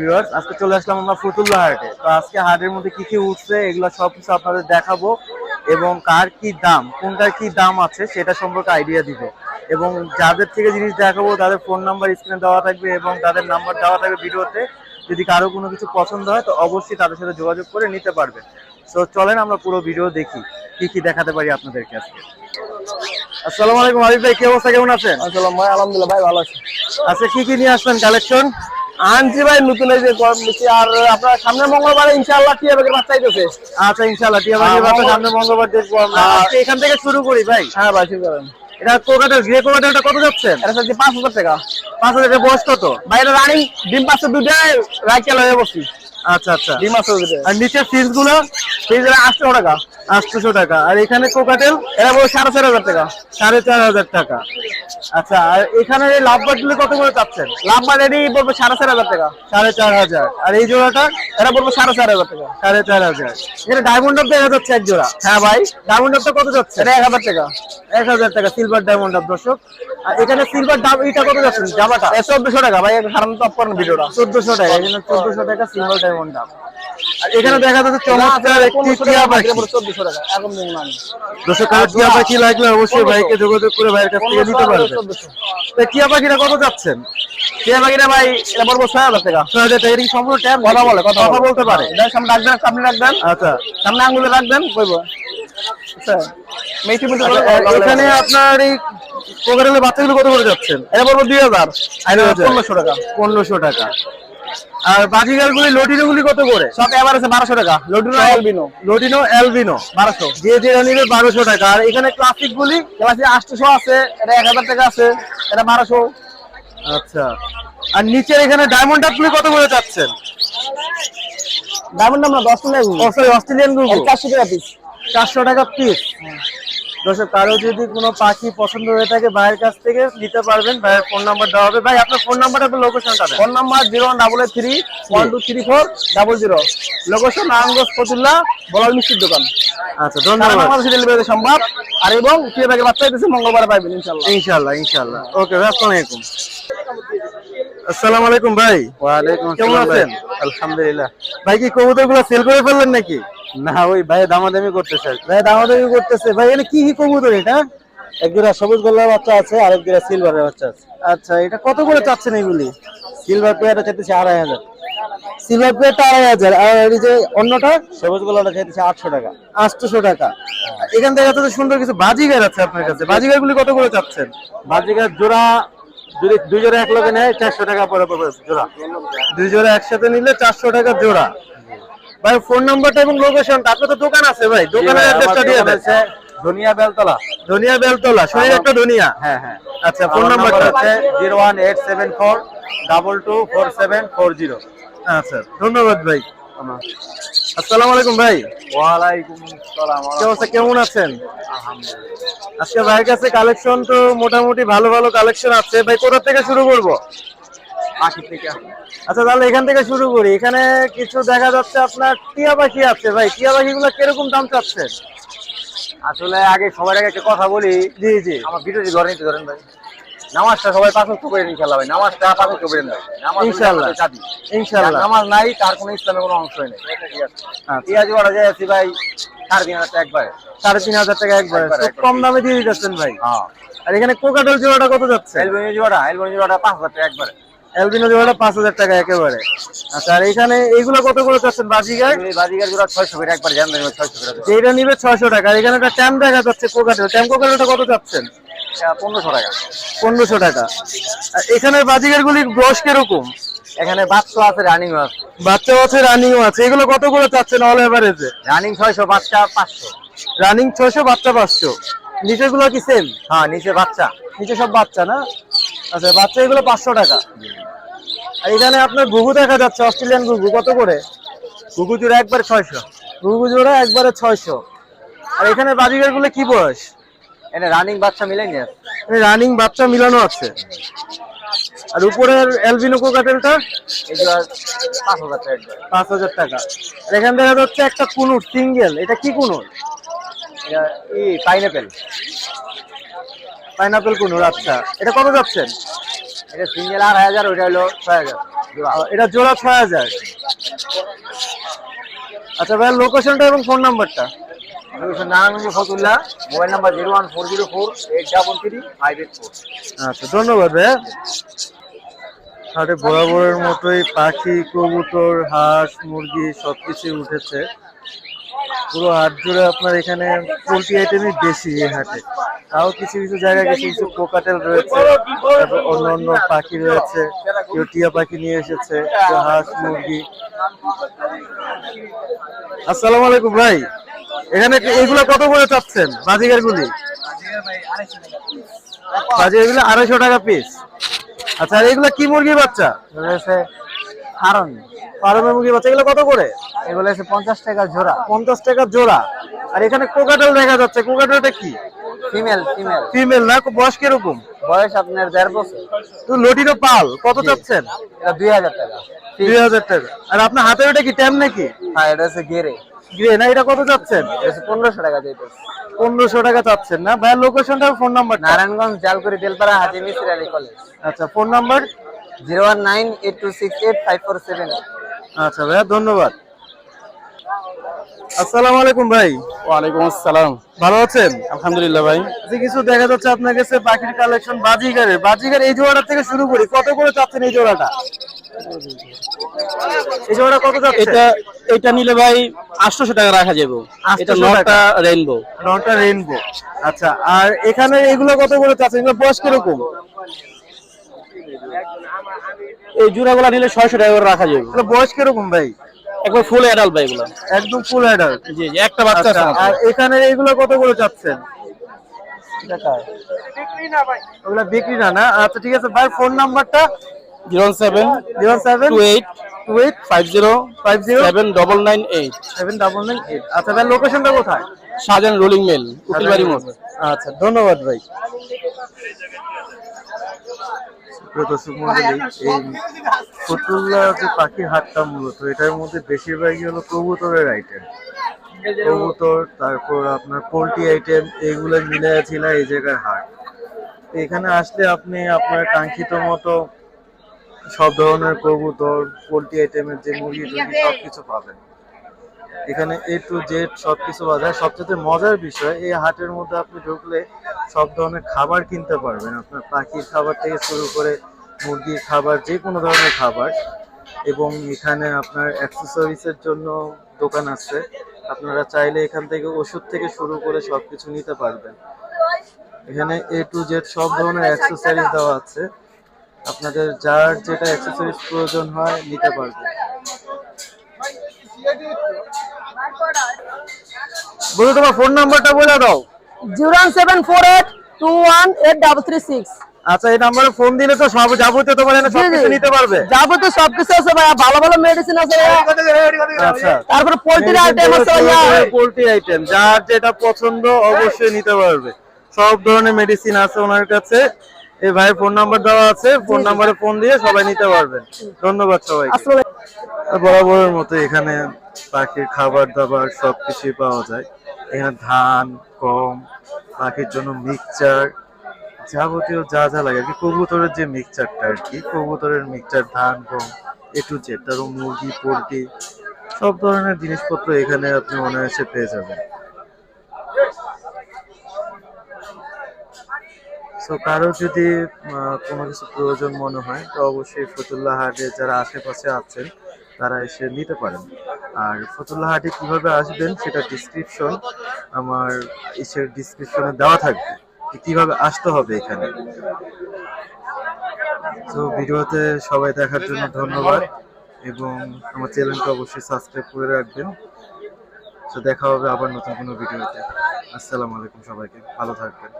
Viewers আজকে চলে আসলাম আমরা ফতুল্লা হাটে। তো আজকে হাটের মধ্যে কি কি উঠছে এগুলো সব কিছু আপনাদের দেখাবো এবং কার কি দাম কোনটার কি দাম আছে সেটা সম্পর্কে আইডিয়া দিব। এবং যাদের থেকে জিনিস দেখাবো তাদের ফোন নাম্বার স্ক্রিনে দেওয়া থাকবে এবং তাদের নাম্বার দেওয়া থাকবে ভিডিওতে। যদি কারও কোনো কিছু পছন্দ হয় তো অবশ্যই তাদের সাথে যোগাযোগ করে নিতে পারবে। তো চলেন আমরা পুরো ভিডিও দেখি কি কি দেখাতে পারি আপনাদেরকে আজকে। আসসালামু আলাইকুম হাবিব ভাই কি অবস্থা কেমন আছেন? আসসালাম ভাই আলহামদুলিল্লাহ ভাই ভালো আছি। আচ্ছা কি কি নিয়ে আসলেন কালেকশন আনছি ভাই নতুন এই যে আর আপনার সামনে মঙ্গলবার ইনশাআল্লাহ টিয়া বেগের বাচ্চা আইতেছে। আচ্ছা ইনশাআল্লাহ টিয়া হ্যাঁ, বাচ্চা সামনে মঙ্গলবার দেখব আমরা। হ্যাঁ। এখান থেকে শুরু করি ভাই। হ্যাঁ ভাই ঠিক করেন। এটা কোকাটেল গ্রে কোকাটেলটা কত যাচ্ছেন এটা হচ্ছে পাঁচ হাজার টাকা। পাঁচ হাজার বয়স কত? ভাই এটা রানিং ডিম পাচ্ছে দুটাই রাইকেল হয়ে বসছি আচ্ছা আচ্ছা। ডিম আছে আর নিচের ফিসগুলো আটশো টাকা। আটশোশো টাকা। আর এখানে কোকাটেল? এটা বড় সাড়ে চার হাজার টাকা। সাড়ে চার হাজার টাকা। আচ্ছা আর এখানে এই গুলো কত করে চাচ্ছেন? বলব সাড়ে চার হাজার টাকা। সাড়ে চার হাজার। আর এই জোড়াটা? এটা বলব সাড়ে চার হাজার টাকা। সাড়ে চার হাজার। এখানে ডায়মন্ড আপ দেখা যাচ্ছে এক জোড়া। হ্যাঁ ভাই। ডায়মন্ড আপটা কত যাচ্ছে? এক হাজার টাকা। এক হাজার টাকা সিলভার ডায়মন্ড আপ দর্শক। আর এখানে সিলভার ডাব এটা কত যাচ্ছেন জামাটা? চোদ্দশো টাকা। ভাই অফ করেন ভিডিওটা। চোদ্দশো টাকা এখানে চোদ্দশো টাকা সিলভার ডায়মন্ড আর এখানে দেখা যাচ্ছে চমৎকার একটি টিয়া পাখি। চোদ্দশো টাকা। এখন দিন দর্শক টিয়া পাখি লাগলে অবশ্যই ভাইকে যোগাযোগ করে ভাইয়ের কাছ থেকে নিতে পারবে টিয়া পাখিটা কত যাচ্ছেন? টিয়া পাখিটা ভাই এটা বলব ছয় হাজার টাকা। ছয় হাজার টাকা সম্পূর্ণ ট্যাব কথা বলে কথা কথা বলতে পারে। সামনে রাখবেন সামনে রাখবেন। আচ্ছা। সামনে আঙ্গুলে রাখবেন আচ্ছা। আচ্ছা, এখানে আপনার এই কোকারেলের বাচ্চাগুলো কত করে যাচ্ছেন? এটা বলব দুই হাজার। পনেরোশো টাকা। পনেরোশো টাকা। আর বাজিগারগুলি লটিনোগুলি কত করে? সব আছে বারোশো টাকা। লডুনো এলবিনো লটিনো এলবিনো বারোশো। যে যেটা নিবে বারোশো টাকা। আর এখানে ক্লাসিক গুলি ক্লাসে আটশোশো আছে এটা এক হাজার টাকা আছে এটা বারোশো। আচ্ছা। আর নিচের এখানে ডায়মন্ড আপনি কত করে চাচ্ছেন? ডায়মন্ড আমরা দশ টাকা ও অস্ট্রেলিয়ান গুগু চারশো টাকা পিস চারশো টাকা পিস দর্শক কারও যদি কোনো পাখি পছন্দ হয়ে থাকে ভাইয়ের কাছ থেকে নিতে পারবেন ভাইয়ের ফোন নাম্বার দেওয়া হবে। ভাই আপনার ফোন আপনার লোকেশনটা phone number zero double eight three one two three four double zero location Narayanganj বলার মিষ্টির দোকান। আচ্ছা ধন্যবাদ। বাংলাদেশে ডেলিভারি সম্ভব। আর এবং বাচ্চা মঙ্গলবার ইনশাল্লাহ ইনশাল্লাহ ইনশাল্লাহ ওকে আসসালামু আলাইকুম। আসসালামু আলাইকুম ভাই। আছেন? আলহামদুলিল্লাহ। ভাই কি কবুতরগুলো সেল করে ফেললেন নাকি? না ওই ভাই দামাদামি করতেছে। ভাই দামাদামি করতেছে। ভাই এখানে কি কি কবুতর এটা? এক সবুজ গোল্লার বাচ্চা আছে আর এক সিলভারের বাচ্চা আছে। আচ্ছা এটা কত করে চাচ্ছেন এগুলি সিলভার পেয়ারটা চাইতেছে আড়াই হাজার। সিলভার প্লেটটা আড়াই হাজার। আর এই যে অন্যটা? সবুজ চাইতেছে আটশো টাকা। আটশোশো টাকা। এখান থেকে এত সুন্দর কিছু বাজিগার আছে আপনার কাছে। বাজিগার গুলি কত করে চাচ্ছেন? বাজিকার জোড়া যদি দুই জোড়া এক লগে নেয় চারশো টাকা পরে জোড়া। দুই জোড়া একসাথে নিলে চারশো টাকা জোড়া। ভাই ফোন নাম্বারটা এবং লোকেশনটা আপনার তো দোকান আছে ভাই দোকানের অ্যাড্রেসটা দিয়ে দেন। ধনিয়া বেলতলা। ধনিয়া বেলতলা শরীর একটা ধনিয়া? হ্যাঁ হ্যাঁ। আচ্ছা ফোন নাম্বারটা হচ্ছে zero one eight seven four double two four seven four zero. আচ্ছা ধন্যবাদ ভাই। আসসালামু আলাইকুম ভাই। ওয়ালাইকুম আসসালাম। কি অবস্থা? কেমন আছেন? আজকে ভাইয়ের কাছে কালেকশন তো মোটামুটি ভালো ভালো কালেকশন আছে। ভাই কোথা থেকে শুরু করব? থেকে। আচ্ছা তাহলে এখান থেকে শুরু করি। এখানে কিছু দেখা যাচ্ছে আপনার টিয়া পাখি আছে ভাই। টিয়া পাখি পাখিগুলো কীরকম দাম চাচ্ছে? আসলে আগে সবার আগে একটা কথা বলি। জি জি। আমার ভিডিওটি ধরে নিতে ধরেন ভাই। নামাজটা সবাই পাঁচ ওয়াক্ত করে ইনশাল্লাহ ভাই। নামাজটা পাঁচ ওয়াক্ত করেন ভাই। নামাজ ইনশাল্লাহ। ইনশাল্লাহ। নামাজ নাই তার কোনো ইসলামে কোনো অংশই নেই। আচ্ছা। পেঁয়াজ ওরা যায় আছি ভাই সাড়ে তিন হাজার টাকা একবারে। সাড়ে তিন হাজার টাকা একবার। কম দামে দিয়ে দিতেছেন ভাই। হ্যাঁ। আর এখানে কোকাটেল জোড়াটা কত যাচ্ছে? এলবনি জোড়া এলবনি জোড়াটা পাঁচ হাজার টাকা একবারে। এলবিনো জোড়াটা পাঁচ হাজার টাকা একেবারে। আচ্ছা আর এখানে এইগুলো কত করে চাচ্ছেন বাজিগার? এই বাজিকার জোড়া ছয়শো করে একবারে জান দেবেন ছয়শো করে জোড়া। যেটা নিবে ছয়শো টাকা এখানে একটা ট্যাম দেখা যাচ্ছে কোকাটেল। ট্যাম কোকাটেলটা কত চাচ্ছেন? পনেরোশো টাকা। পনেরোশো টাকা। আর এখানের বাজিগার গুলির বয়স কীরকম? এখানে বাচ্চা আছে রানিং আছে। বাচ্চা আছে রানিংও আছে। এগুলো কত করে চাচ্ছেন অল এভারেজে রানিং ছয়শো বাচ্চা পাঁচশো। রানিং ছয়শো বাচ্চা পাঁচশো। নিচেরগুলো কি সেম হ্যাঁ নিচে বাচ্চা। নিচে সব বাচ্চা না? আচ্ছা বাচ্চা এগুলো পাঁচশো টাকা। আর এখানে আপনার ঘুঘু দেখা যাচ্ছে অস্ট্রেলিয়ান ঘুঘু। কত করে? কুকু জোড়া একবার ছয়শো। ঘুঘু জোড়া একবারে ছয়শো। আর এখানে বাজিগারগুলো কি বয়স? এটা রানিং বাচ্চা মিলাই নিয়ে রানিং বাচ্চা মিলানো আছে। আর উপরের এলবিনো কোকাটেলটা পাঁচ হাজার টাকা পাঁচ হাজার টাকা। আর এখানে দেখা যাচ্ছে একটা কুনুর সিঙ্গেল। এটা কি কুনুর? এটা ই পাইনাপেল পাইনাপেল কুনুর আচ্ছা। এটা কত যাচ্ছেন? এটা সিঙ্গেল আড়াই হাজার ওইটা হলো ছয় হাজার। এটা জোড়া ছয় হাজার। আচ্ছা ভাই লোকেশনটা এবং ফোন নাম্বারটা Narayanganj Fatullah mobile number zero one four zero four eight double three five eight four. আচ্ছা ধন্যবাদ হাটে বরাবরের মতোই পাখি কবুতর হাঁস মুরগি সবকিছু উঠেছে। পুরো হাট জুড়ে আপনার এখানে পোলট্রি আইটেমই বেশি এই হাটে। তাও কিছু কিছু জায়গায় কিছু কিছু কোকাটেল রয়েছে তারপর অন্য অন্য পাখি রয়েছে কেউ টিয়া পাখি নিয়ে এসেছে হাঁস মুরগি। আসসালামু আলাইকুম ভাই এখানে এগুলো কত করে চাচ্ছেন বাজিগার গুলি বাজিগারগুলো আড়াইশো টাকা পিস আচ্ছা আর এগুলো কি মুরগির বাচ্চা? রয়েছে ফার্মের মুরগির বাচ্চা এগুলো কত করে? এগুলো হচ্ছে পঞ্চাশ টাকা জোড়া। পঞ্চাশ টাকা জোড়া। আর এখানে কোকাটেল দেখা যাচ্ছে কোকাটেলটা কি? ফিমেল ফিমেল ফিমেল না বয়স কীরকম? বয়স আপনার দেড় বছর। তো লটিরও পাল কত চাচ্ছেন? এটা দুই হাজার টাকা। দুই হাজার টাকা। আর আপনার হাতের ওটা কি ট্যাম নাকি? হ্যাঁ এটা হচ্ছে গেরে গ্রে না এটা কত চাচ্ছেন? পনেরোশো টাকা যেতে পনেরোশো টাকা চাচ্ছেন না? ভাইয়ের লোকেশনটা phone number Narayanganj Jalkuri Telpara Haji Mistri Ali college আচ্ছা phone number zero one nine eight two six eight five four seven আচ্ছা ভাইয়া ধন্যবাদ। আসসালামু আলাইকুম ভাই। ওয়ালাইকুম আসসালাম। ভালো আছেন? আলহামদুলিল্লাহ ভাই। যে কিছু দেখা যাচ্ছে আপনার কাছে পাখির কালেকশন বাজিগারের বাজিগার এই জোড়াটা থেকে শুরু করি। কত করে চাচ্ছেন এই জোড়াটা? এই জোড়া কত যাচ্ছে? এটা এটা নিলে ভাই আটশোশো টাকা রাখা যাবে। 800 এটা নটা রেইনবো নটা রেইনবো আচ্ছা আর এখানে এগুলো কত করে চাচ্ছেন? এগুলো বয়স কীরকম? এই জোড়াগুলা নিলে ছয়শো টাকা করে রাখা যাবে। বয়স কীরকম ভাই? একবার ফুল অ্যাডাল্ট ভাই এগুলো। একদম ফুল অ্যাডাল্ট জি জি একটা বাচ্চা আছে। আচ্ছা আর এখানে এগুলো কত করে চাচ্ছেন? ওগুলো বিক্রি না না? আচ্ছা ঠিক আছে ভাই ফোন নাম্বারটা zero seven zero seven two eight two eight five zero five zero seven double nine eight. Seven double nine eight. আচ্ছা ভাই লোকেশনটা কোথায়? শাহজাহান রোলিং মেল উকিলবাড়ি মোড়। আচ্ছা ধন্যবাদ ভাই। দর্শক মণ্ডলী, এই ফতুল্লা যে পাখির হাটটা মূলত এটার মধ্যে বেশিরভাগই হলো কবুতরের আইটেম কবুতর তারপর আপনার পোলট্রি আইটেম এইগুলো মিলে ছিল এই জায়গার হাট। এখানে আসলে আপনি আপনার কাঙ্ক্ষিত মতো সব ধরনের কবুতর পোলট্রি আইটেমের যে মুরগি টুরগি সবকিছু পাবেন। এখানে এ টু জেড সবকিছু পাওয়া যায়। সবচেয়ে মজার বিষয়, এই হাটের মধ্যে আপনি ঢুকলে সব ধরনের খাবার কিনতে পারবেন। আপনার পাখির খাবার থেকে শুরু করে মুরগির খাবার, যে কোনো ধরনের খাবার। এবং এখানে আপনার অ্যাক্সেসরিজের জন্য দোকান আছে। আপনারা চাইলে এখান থেকে ওষুধ থেকে শুরু করে সবকিছু নিতে পারবেন। এখানে এ টু জেড সব ধরনের অ্যাক্সেসরিজ দেওয়া আছে। আপনাদের যার যেটা অ্যাক্সেসরিজ প্রয়োজন হয় নিতে পারবেন। বলো তোমার ফোন নাম্বারটা বলে দাও। Zero seven four eight two one eight double three six. আচ্ছা এই নাম্বারে ফোন দিলে তো সব যাবতীয় তোমার এখানে সবকিছু নিতে পারবে। যাবতীয় সবকিছু আছে ভাইয়া ভালো ভালো মেডিসিন আছে আচ্ছা। তারপরে পোল্ট্রির আইটেম আছে ভাইয়া। পোল্ট্রি আইটেম যার যেটা পছন্দ অবশ্যই নিতে পারবে। সব ধরনের মেডিসিন আছে ওনার কাছে। এই ভাইয়ের ফোন নাম্বার দেওয়া আছে। ফোন নাম্বারে ফোন দিয়ে সবাই নিতে পারবেন। ধন্যবাদ সবাই আসলে বরাবরের মতো এখানে পাখির খাবার দাবার সবকিছুই পাওয়া যায়। এখানে ধান, গম পাখির জন্য মিক্সচার যাবতীয় যা যা লাগে। আর কি কবুতরের যে মিক্সচারটা আর কি, কবুতরের মিক্সচার, ধান, গম এ টু জেড তারপর মুরগি, পোলট্রি, সব ধরনের জিনিসপত্র এখানে আপনি মনে অনায়াসে পেয়ে যাবেন। সো কারও যদি কোনো কিছু প্রয়োজন মনে হয়, তো অবশ্যই ফতুল্লা হাটে যারা আশেপাশে আছেন তারা এসে নিতে পারেন। আর ফতুল্লা হাটে কীভাবে আসবেন সেটা ডিসক্রিপশন আমার ইসের ডিসক্রিপশনে দেওয়া থাকবে কীভাবে আসতে হবে এখানে। তো ভিডিওতে সবাই দেখার জন্য ধন্যবাদ এবং আমার চ্যানেলটা অবশ্যই সাবস্ক্রাইব করে রাখবেন। তো দেখা হবে আবার নতুন কোনো ভিডিওতে। আসসালামু আলাইকুম সবাইকে। ভালো থাকবেন।